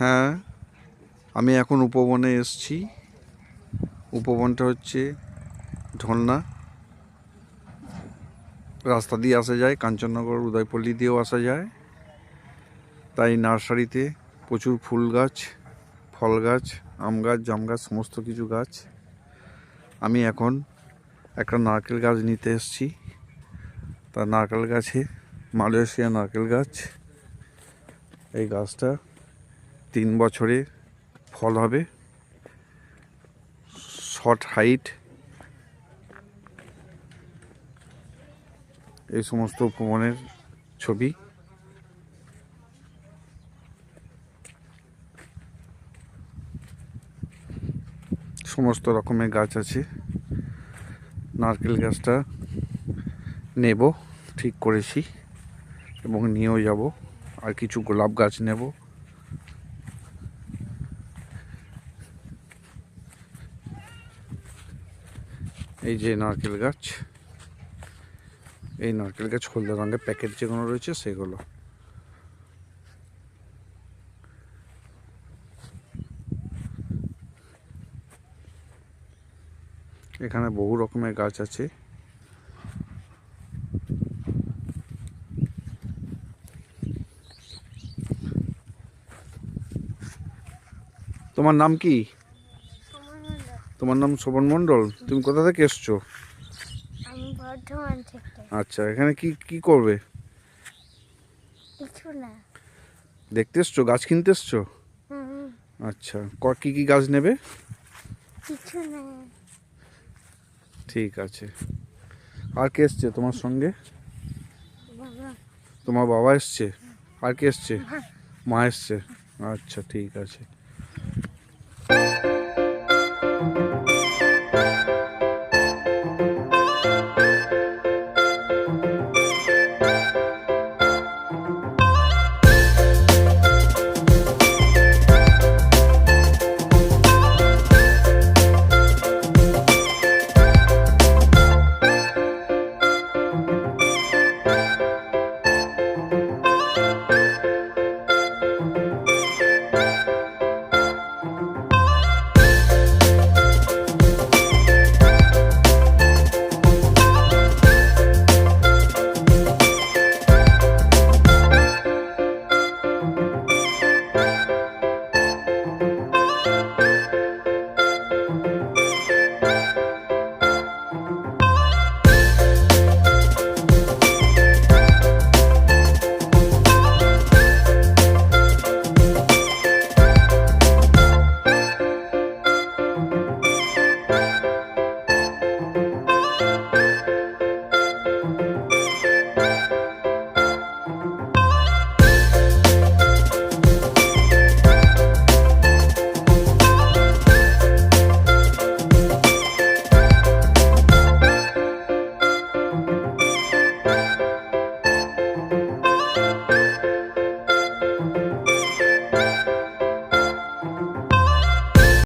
হ্যাঁ আমি এখন উপবনে এসছি। উপবনটা হচ্ছে ঝর্ণা রাস্তা দিয়ে আসা যায়, কাঞ্চননগর, উদয়পল্লী দিয়েও আসা যায়। তাই নার্সারিতে প্রচুর ফুল গাছ, ফল গাছ, আম গাছ, জাম গাছ, সমস্ত কিছু গাছ। আমি এখন একটা নারকেল গাছ নিতে এসেছি। তা নারকেল গাছে মালয়েশিয়া নারকেল গাছ। এই গাছটা তিন বছরে ফল হবে। Short height. এই সমস্ত উপবনের ছবি। সমস্ত রকমের গাছ আছে। নারকেল গাছটা নেব, ঠিক করেছি এবং নিয়েও যাব। আর কিছু গোলাপ গাছ নেব। এই যে নারকেল গাছ, এই নারকেল গাছ হলদে রঙের প্যাকেট যেগুলো রয়েছে সেগুলো। এখানে বহু রকমের গাছ আছে। তোমার নাম কি? তোমার নাম শোভন মণ্ডল? তুমি কোথা থেকে এসছো? আমি বর্ধমান থেকে। আচ্ছা এখানে কি কি করবে? কিছু না। দেখতে এসছো? গাছ কিনতে এসছো? আচ্ছা ক কি কি গাছ নেবে? কিছু না। ঠিক আছে। আর কে এসছে তোমার সঙ্গে? তোমার বাবা এসছে? আর কে এসছে? মা এসছে। আচ্ছা ঠিক আছে।